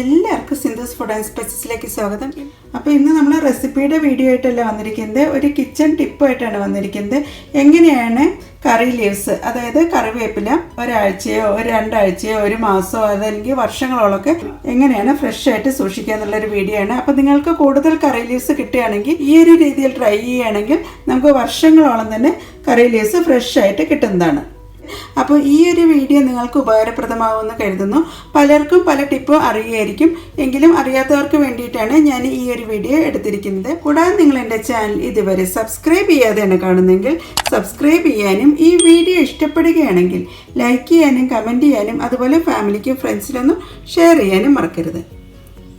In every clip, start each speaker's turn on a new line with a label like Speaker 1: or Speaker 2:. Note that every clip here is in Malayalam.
Speaker 1: എല്ലാവർക്കും സിന്ധുസ് ഫുഡ് ആൻഡ് സ്പൈസസിലേക്ക് സ്വാഗതം. അപ്പോൾ ഇന്ന് നമ്മൾ റെസിപ്പിയുടെ വീഡിയോ ആയിട്ടല്ല വന്നിരിക്കുന്നത്. ഒരു കിച്ചൺ ടിപ്പായിട്ടാണ് വന്നിരിക്കുന്നത്. എങ്ങനെയാണ് കറി ലീവ്സ് അതായത് കറിവേപ്പില ഒരാഴ്ചയോ ഒരു രണ്ടാഴ്ചയോ ഒരു മാസമോ അതല്ലെങ്കിൽ വർഷങ്ങളോളൊക്കെ എങ്ങനെയാണ് ഫ്രഷ് ആയിട്ട് സൂക്ഷിക്കുക എന്നുള്ളൊരു വീഡിയോ ആണ്. അപ്പോൾ നിങ്ങൾക്ക് കൂടുതൽ കറി ലീവ്സ് കിട്ടുകയാണെങ്കിൽ ഈ ഒരു രീതിയിൽ ട്രൈ ചെയ്യുകയാണെങ്കിൽ നമുക്ക് വർഷങ്ങളോളം തന്നെ കറി ലീവ്സ് ഫ്രഷ് ആയിട്ട് കിട്ടുന്നതാണ്. അപ്പോൾ ഈ ഒരു വീഡിയോ നിങ്ങൾക്ക് ഉപകാരപ്രദമാകുമെന്ന് കരുതുന്നു. പലർക്കും പല ടിപ്പും അറിയുമായിരിക്കും എങ്കിലും അറിയാത്തവർക്ക് വേണ്ടിയിട്ടാണ് ഞാൻ ഈ ഒരു വീഡിയോ എടുത്തിരിക്കുന്നത്. കൂടാതെ നിങ്ങൾ എന്റെ ചാനൽ ഇതുവരെ സബ്സ്ക്രൈബ് ചെയ്യാതെയാണ് കാണുന്നെങ്കിൽ സബ്സ്ക്രൈബ് ചെയ്യാനും ഈ വീഡിയോ ഇഷ്ടപ്പെടുകയാണെങ്കിൽ ലൈക്ക് ചെയ്യാനും കമന്റ് ചെയ്യാനും അതുപോലെ ഫാമിലിക്കും ഫ്രണ്ട്സിനൊന്നും ഷെയർ ചെയ്യാനും മറക്കരുത്.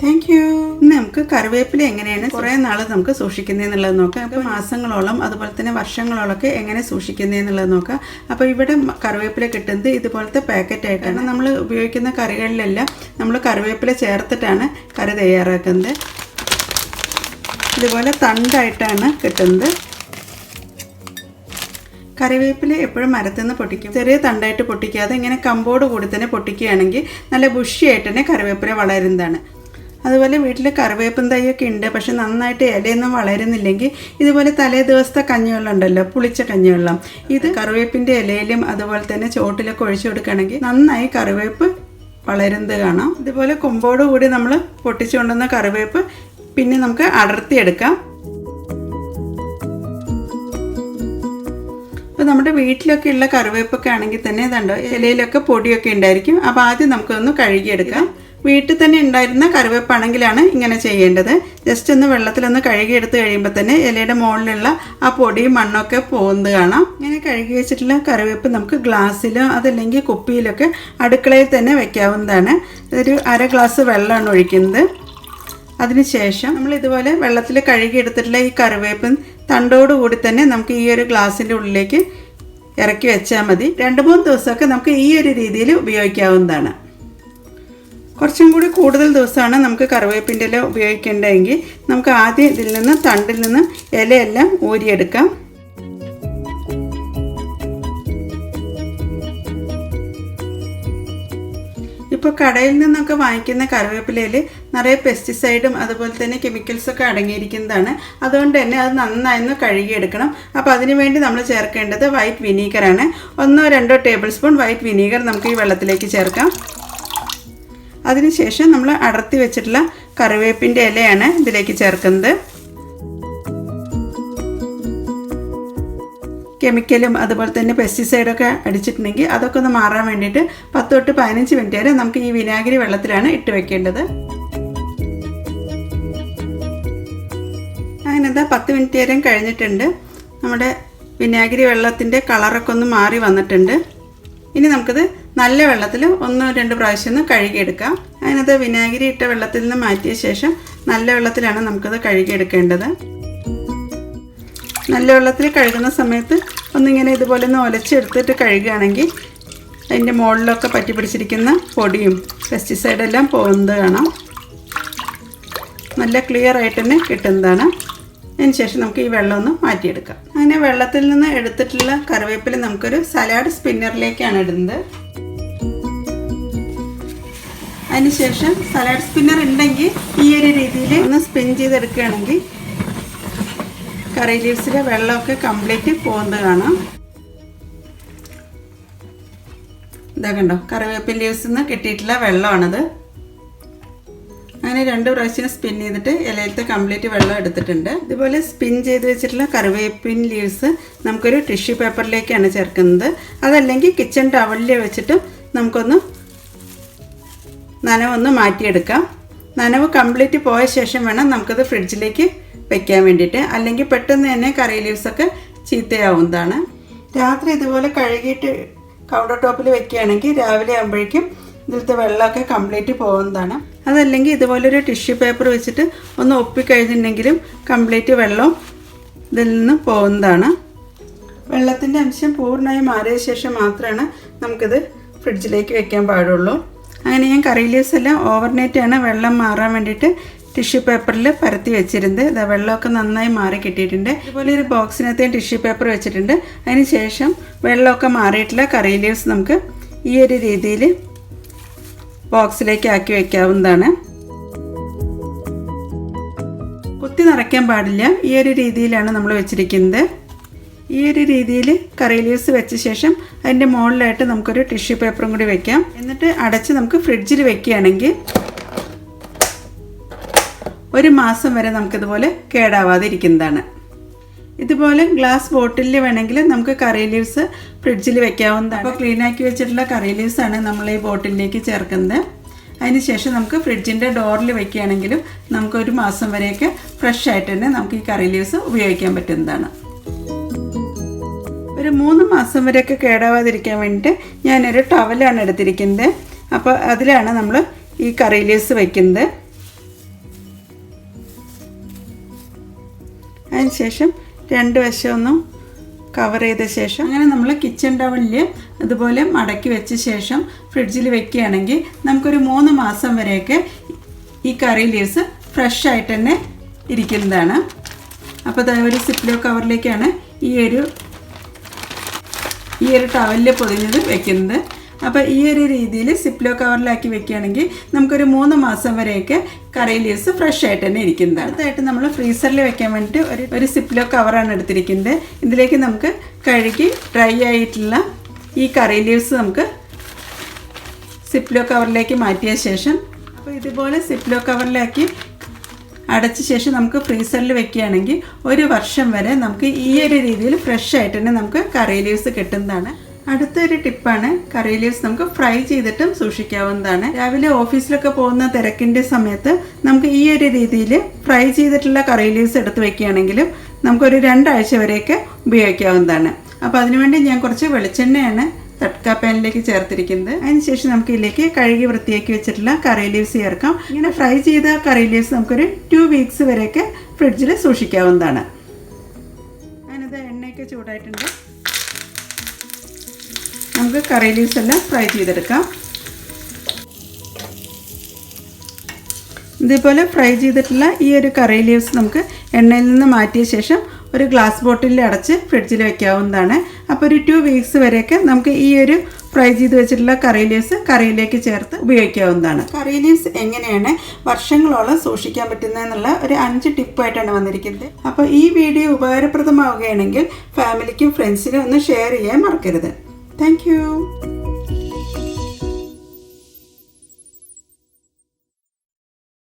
Speaker 1: താങ്ക് യു ഇന്ന് നമുക്ക് കറിവേപ്പില എങ്ങനെയാണ് കുറേ നാൾ നമുക്ക് സൂക്ഷിക്കുന്നതെന്നുള്ളത് നോക്കാം. നമുക്ക് മാസങ്ങളോളം അതുപോലെ തന്നെ വർഷങ്ങളോളമൊക്കെ എങ്ങനെ സൂക്ഷിക്കുന്നതെന്നുള്ളത് നോക്കാം. അപ്പോൾ ഇവിടെ കറിവേപ്പില കിട്ടുന്നത് ഇതുപോലത്തെ പാക്കറ്റ് ആയിട്ടാണ്. നമ്മൾ ഉപയോഗിക്കുന്ന കറികളിലെല്ലാം നമ്മൾ കറിവേപ്പില ചേർത്തിട്ടാണ് കറി തയ്യാറാക്കുന്നത്. ഇതുപോലെ തണ്ടായിട്ടാണ് കിട്ടുന്നത്. കറിവേപ്പില എപ്പോഴും മരത്തിൽ നിന്ന് പൊട്ടിക്കും. ചെറിയ തണ്ടായിട്ട് പൊട്ടിക്കാതെ ഇങ്ങനെ കമ്പോട് കൂടി തന്നെ പൊട്ടിക്കുകയാണെങ്കിൽ നല്ല ബുഷിയായിട്ട് തന്നെ കറിവേപ്പില വളരുന്നതാണ്. അതുപോലെ വീട്ടിൽ കറിവേപ്പും തൈയൊക്കെ ഉണ്ട്. പക്ഷെ നന്നായിട്ട് ഇലയൊന്നും വളരുന്നില്ലെങ്കിൽ ഇതുപോലെ തലേ ദിവസത്തെ കഞ്ഞിവെള്ളം ഉണ്ടല്ലോ പുളിച്ച കഞ്ഞിവെള്ളം. ഇത് കറിവേപ്പിന്റെ ഇലയിലും അതുപോലെ തന്നെ ചോട്ടിലൊക്കെ ഒഴിച്ചു കൊടുക്കുകയാണെങ്കിൽ നന്നായി കറിവേപ്പ് വളരുന്നത് കാണാം. ഇതുപോലെ കൊമ്പോട് കൂടി നമ്മൾ പൊട്ടിച്ചു കൊണ്ടുവന്ന കറിവേപ്പ് പിന്നെ നമുക്ക് അടർത്തിയെടുക്കാം. അപ്പോൾ നമ്മുടെ വീട്ടിലൊക്കെ ഉള്ള കറിവേപ്പൊക്കെ ആണെങ്കിൽ തന്നെ ഇതുണ്ടോ ഇലയിലൊക്കെ പൊടിയൊക്കെ ഉണ്ടായിരിക്കും. അപ്പോൾ ആദ്യം നമുക്കൊന്ന് കഴുകിയെടുക്കാം. വീട്ടിൽ തന്നെ ഉണ്ടായിരുന്ന കറിവേപ്പാണെങ്കിലാണ് ഇങ്ങനെ ചെയ്യേണ്ടത്. ജസ്റ്റ് ഒന്ന് വെള്ളത്തിലൊന്ന് കഴുകിയെടുത്ത് കഴിയുമ്പോൾ തന്നെ ഇലയുടെ മുകളിലുള്ള ആ പൊടിയും മണ്ണൊക്കെ പോകുന്നത് കാണാം. ഇങ്ങനെ കഴുകി വെച്ചിട്ടുള്ള കറിവേപ്പ് നമുക്ക് ഗ്ലാസ്സിലോ അതല്ലെങ്കിൽ കുപ്പിയിലൊക്കെ അടുക്കളയിൽ തന്നെ വെക്കാവുന്നതാണ്. ഒരു അര ഗ്ലാസ് വെള്ളമാണ് ഒഴിക്കുന്നത്. അതിനുശേഷം നമ്മൾ ഇതുപോലെ വെള്ളത്തിൽ കഴുകിയെടുത്തിട്ടുള്ള ഈ കറിവേപ്പും തണ്ടോടുകൂടി തന്നെ നമുക്ക് ഈ ഒരു ഗ്ലാസ്സിന്റെ ഉള്ളിലേക്ക് ഇറക്കി വെച്ചാൽ മതി. രണ്ട് മൂന്ന് ദിവസമൊക്കെ നമുക്ക് ഈ ഒരു രീതിയിൽ ഉപയോഗിക്കാവുന്നതാണ്. കുറച്ചും കൂടി കൂടുതൽ ദിവസമാണ് നമുക്ക് കറിവേപ്പിന്റെ ഇല ഉപയോഗിക്കേണ്ടതെങ്കിൽ നമുക്ക് ആദ്യം ഇതിൽ നിന്ന് തണ്ടിൽ നിന്ന് ഇലയെല്ലാം ഊരിയെടുക്കാം. ഇപ്പോൾ കടയിൽ നിന്നൊക്കെ വാങ്ങിക്കുന്ന കറിവേപ്പിലയിൽ നിറയെ പെസ്റ്റിസൈഡും അതുപോലെ തന്നെ കെമിക്കൽസൊക്കെ അടങ്ങിയിരിക്കുന്നതാണ്. അതുകൊണ്ട് തന്നെ അത് നന്നായി കഴുകിയെടുക്കണം. അപ്പോൾ അതിന് വേണ്ടി നമ്മൾ ചേർക്കേണ്ടത് വൈറ്റ് വിനീഗറാണ് ഒന്നോ രണ്ടോ ടേബിൾ സ്പൂൺ വൈറ്റ് വിനീഗർ നമുക്ക് ഈ വെള്ളത്തിലേക്ക് ചേർക്കാം. അതിനുശേഷം നമ്മൾ അടർത്തി വെച്ചിട്ടുള്ള കറിവേപ്പിന്റെ ഇലയാണ് ഇതിലേക്ക് ചേർക്കുന്നത്. കെമിക്കലും അതുപോലെ തന്നെ പെസ്റ്റിസൈഡൊക്കെ അടിച്ചിട്ടുണ്ടെങ്കിൽ അതൊക്കെ ഒന്ന് മാറാൻ വേണ്ടിയിട്ട് പത്ത് തൊട്ട് പതിനഞ്ച് മിനിറ്റ് വരെ നമുക്ക് ഈ വിനാഗിരി വെള്ളത്തിലാണ് ഇട്ട് വെക്കേണ്ടത്. അങ്ങനെന്താ പത്ത് മിനിറ്റ് വരെയും കഴിഞ്ഞിട്ടുണ്ട്. നമ്മുടെ വിനാഗിരി വെള്ളത്തിന്റെ കളറൊക്കെ ഒന്ന് മാറി വന്നിട്ടുണ്ട്. ഇനി നമുക്കിത് നല്ല വെള്ളത്തിൽ ഒന്ന് രണ്ട് പ്രാവശ്യം ഒന്ന് കഴുകിയെടുക്കുക അതിനകത്ത് വിനാഗിരി ഇട്ട വെള്ളത്തിൽ നിന്ന് മാറ്റിയ ശേഷം നല്ല വെള്ളത്തിലാണ് നമുക്കത് കഴുകിയെടുക്കേണ്ടത്. നല്ല വെള്ളത്തിൽ കഴുകുന്ന സമയത്ത് ഒന്നിങ്ങനെ ഇതുപോലെ ഒന്ന് ഒലച്ചെടുത്തിട്ട് കഴുകുകയാണെങ്കിൽ അതിന്റെ മുകളിലൊക്കെ പറ്റി പിടിച്ചിരിക്കുന്ന പൊടിയും പെസ്റ്റിസൈഡെല്ലാം പോകുന്നത് കാണാം. നല്ല ക്ലിയർ ആയിട്ട് തന്നെ കിട്ടുന്നതാണ്. അതിനുശേഷം നമുക്ക് ഈ വെള്ളം ഒന്ന് മാറ്റിയെടുക്കാം. അങ്ങനെ വെള്ളത്തിൽ നിന്ന് എടുത്തിട്ടുള്ള കറിവേപ്പില നമുക്കൊരു സലാഡ് സ്പിന്നറിലേക്കാണ് ഇടുന്നത്. അതിനുശേഷം സലാഡ് സ്പിന്നർ ഉണ്ടെങ്കിൽ ഈ ഒരു രീതിയിൽ ഒന്ന് സ്പിൻ ചെയ്തെടുക്കുകയാണെങ്കിൽ കറി ലീവ്സിലെ വെള്ളമൊക്കെ കംപ്ലീറ്റ് പോകുന്നത് കാണാം. ഇതാ കണ്ടോ കറിവേപ്പിൻ ലീവ്സിൽ നിന്ന് കിട്ടിയിട്ടുള്ള വെള്ളമാണത്. അങ്ങനെ രണ്ട് പ്രാവശ്യം സ്പിൻ ചെയ്തിട്ട് ഇലയിലത്തെ കംപ്ലീറ്റ് വെള്ളം എടുത്തിട്ടുണ്ട്. ഇതുപോലെ സ്പിൻ ചെയ്ത് വെച്ചിട്ടുള്ള കറിവേപ്പിൻ ലീവ്സ് നമുക്കൊരു ടിഷ്യൂ പേപ്പറിലേക്കാണ് ചേർക്കുന്നത്. അതല്ലെങ്കിൽ കിച്ചൺ ടവലിൽ വെച്ചിട്ട് നമുക്കൊന്ന് നനവൊന്ന് മാറ്റിയെടുക്കാം. നനവ് കംപ്ലീറ്റ് പോയ ശേഷം വേണം നമുക്കത് ഫ്രിഡ്ജിലേക്ക് വെക്കാൻ വേണ്ടിയിട്ട്. അല്ലെങ്കിൽ പെട്ടെന്ന് തന്നെ കറി ലീവ്സൊക്കെ ചീത്തയാവുന്നതാണ്. രാത്രി ഇതുപോലെ കഴുകിയിട്ട് കൗണ്ടർ ടോപ്പിൽ വെക്കുകയാണെങ്കിൽ രാവിലെ ആകുമ്പോഴേക്കും ഇതിലത്തെ വെള്ളമൊക്കെ കംപ്ലീറ്റ് പോകുന്നതാണ്. അതല്ലെങ്കിൽ ഇതുപോലൊരു ടിഷ്യൂ പേപ്പർ വെച്ചിട്ട് ഒന്ന് ഒപ്പിക്കഴിഞ്ഞിട്ടുണ്ടെങ്കിലും കംപ്ലീറ്റ് വെള്ളം ഇതിൽ നിന്ന് പോകുന്നതാണ്. വെള്ളത്തിന്റെ അംശം പൂർണമായി മാറിയ ശേഷം മാത്രമാണ് നമുക്കിത് ഫ്രിഡ്ജിലേക്ക് വെക്കാൻ പാടുള്ളൂ. അങ്ങനെ ഞാൻ കറി ലീവ്സ് എല്ലാം ആണ് വെള്ളം മാറാൻ വേണ്ടിയിട്ട് ടിഷ്യൂ പേപ്പറിൽ പരത്തി വെച്ചിരുന്നത്. ഇതാ വെള്ളമൊക്കെ നന്നായി മാറി കിട്ടിയിട്ടുണ്ട്. അതുപോലെ ഒരു ബോക്സിനകത്ത് ടിഷ്യൂ പേപ്പർ വെച്ചിട്ടുണ്ട്. അതിന് ശേഷം വെള്ളമൊക്കെ മാറിയിട്ടുള്ള കറി ലീവ്സ് നമുക്ക് ഈ ഒരു രീതിയിൽ ബോക്സിലേക്ക് ആക്കി വയ്ക്കാവുന്നതാണ് കുത്തി നിറയ്ക്കാൻ പാടില്ല. ഈ ഒരു രീതിയിലാണ് നമ്മൾ വെച്ചിരിക്കുന്നത്. ഈ ഒരു രീതിയിൽ കറി ലീവ്സ് വെച്ച ശേഷം അതിന്റെ മുകളിലായിട്ട് നമുക്കൊരു ടിഷ്യൂ പേപ്പറും കൂടി വെക്കാം. എന്നിട്ട് അടച്ച് നമുക്ക് ഫ്രിഡ്ജിൽ വെക്കുകയാണെങ്കിൽ ഒരു മാസം വരെ നമുക്കിതുപോലെ കേടാവാതെ ഇരിക്കുന്നതാണ് ഇതുപോലെ ഗ്ലാസ് ബോട്ടിലിൽ വേണമെങ്കിൽ നമുക്ക് കറി ലീവ്സ് ഫ്രിഡ്ജിൽ വെക്കാവുന്നതാണ്. അപ്പോൾ ക്ലീൻ ആക്കി വെച്ചിട്ടുള്ള കറി ആണ് നമ്മൾ ഈ ബോട്ടിലേക്ക് ചേർക്കുന്നത്. അതിനുശേഷം നമുക്ക് ഫ്രിഡ്ജിന്റെ ഡോറിൽ വെക്കുകയാണെങ്കിലും നമുക്ക് ഒരു മാസം വരെയൊക്കെ ഫ്രഷ് ആയിട്ട് തന്നെ നമുക്ക് ഈ കറി ലീവ്സ് ഉപയോഗിക്കാൻ പറ്റുന്നതാണ്. ഒരു മൂന്ന് മാസം വരെയൊക്കെ കേടാവാതിരിക്കാൻ വേണ്ടിയിട്ട് ഞാനൊരു ടവലാണ് എടുത്തിരിക്കുന്നത്. അപ്പോൾ അതിലാണ് നമ്മൾ ഈ കറി ലീവ്സ് വയ്ക്കുന്നത് അതിനുശേഷം രണ്ട് വശമൊന്നും കവർ ചെയ്ത ശേഷം അങ്ങനെ നമ്മൾ കിച്ചൺ ടവലിൽ അതുപോലെ മടക്കി വെച്ച ശേഷം ഫ്രിഡ്ജിൽ വെക്കുകയാണെങ്കിൽ നമുക്കൊരു മൂന്ന് മാസം വരെയൊക്കെ ഈ കറി ലീവ്സ് ഫ്രഷ് ആയിട്ട് തന്നെ ഇരിക്കുന്നതാണ്. അപ്പോൾ ഒരു സിപ്ലോ കവറിലേക്കാണ് ഈ ഒരു ഈ ഒരു ടവലിൽ പൊതിഞ്ഞത് വെക്കുന്നത്. അപ്പോൾ ഈ ഒരു രീതിയിൽ സിപ്ലോ കവറിലാക്കി വെക്കുകയാണെങ്കിൽ നമുക്കൊരു മൂന്ന് മാസം വരെയൊക്കെ കറി ലീവ്സ് ഫ്രഷ് ആയിട്ട് തന്നെ ഇരിക്കുന്നതാണ് അടുത്തായിട്ട് നമ്മൾ ഫ്രീസറിൽ വെക്കാൻ വേണ്ടിയിട്ട് ഒരു ഒരു സിപ്ലോ കവറാണ് എടുത്തിരിക്കുന്നത്. ഇതിലേക്ക് നമുക്ക് കഴുകി ഡ്രൈ ആയിട്ടുള്ള ഈ കറി ലീവ്സ് നമുക്ക് സിപ്ലോ കവറിലേക്ക് മാറ്റിയ ശേഷം അപ്പോൾ ഇതുപോലെ സിപ്ലോ കവറിലാക്കി അടച്ച ശേഷം നമുക്ക് ഫ്രീസറിൽ വെക്കുകയാണെങ്കിൽ ഒരു വർഷം വരെ നമുക്ക് ഈ ഒരു രീതിയിൽ ഫ്രഷ് ആയിട്ട് തന്നെ നമുക്ക് കറി ലീവ്സ് കിട്ടുന്നതാണ്. അടുത്തൊരു ടിപ്പാണ് കറി ലീവ്സ് നമുക്ക് ഫ്രൈ ചെയ്തിട്ടും സൂക്ഷിക്കാവുന്നതാണ്. രാവിലെ ഓഫീസിലൊക്കെ പോകുന്ന തിരക്കിന്റെ സമയത്ത് നമുക്ക് ഈ ഒരു രീതിയിൽ ഫ്രൈ ചെയ്തിട്ടുള്ള കറി ലീവ്സ് എടുത്ത് വെക്കുകയാണെങ്കിലും നമുക്കൊരു രണ്ടാഴ്ച വരെയൊക്കെ ഉപയോഗിക്കാവുന്നതാണ്. അപ്പോൾ അതിനുവേണ്ടി ഞാൻ കുറച്ച് വെളിച്ചെണ്ണയാണ് തട്ക പാനിലേക്ക് ചേർത്തിരിക്കുന്നത് അതിനുശേഷം നമുക്ക് ഇതിലേക്ക് കഴുകി വൃത്തിയാക്കി വെച്ചിട്ടുള്ള കറി ലീവ്സ് ചേർക്കാം. ഇങ്ങനെ ഫ്രൈ ചെയ്ത കറി ലീവ്സ് നമുക്കൊരു ടു വീക്സ് വരെയൊക്കെ ഫ്രിഡ്ജിൽ സൂക്ഷിക്കാവുന്നതാണ്. അതിനത് എണ്ണയൊക്കെ ചൂടായിട്ടുണ്ട്. നമുക്ക് കറി ലീവ്സ് എല്ലാം ഫ്രൈ ചെയ്തെടുക്കാം. ഇതേപോലെ ഫ്രൈ ചെയ്തിട്ടുള്ള ഈ ഒരു കറി ലീവ്സ് നമുക്ക് എണ്ണയിൽ നിന്ന് മാറ്റിയ ശേഷം ഒരു ഗ്ലാസ് ബോട്ടിലിൽ അടച്ച് ഫ്രിഡ്ജിൽ വെക്കാവുന്നതാണ്. അപ്പോൾ ഒരു ടു വീക്സ് വരെയൊക്കെ നമുക്ക് ഈ ഒരു ഫ്രൈ ചെയ്ത് വെച്ചിട്ടുള്ള കറി ലീവ്സ് കറിയിലേക്ക് ചേർത്ത് ഉപയോഗിക്കാവുന്നതാണ്. കറി ലീവ്സ് എങ്ങനെയാണ് വർഷങ്ങളോളം സൂക്ഷിക്കാൻ പറ്റുന്നതെന്നുള്ള ഒരു അഞ്ച് ടിപ്പായിട്ടാണ് വന്നിരിക്കുന്നത്. അപ്പോൾ ഈ വീഡിയോ ഉപകാരപ്രദമാവുകയാണെങ്കിൽ ഫാമിലിക്കും ഫ്രണ്ട്സിനും ഒന്ന് ഷെയർ ചെയ്യാൻ മറക്കരുത്. താങ്ക്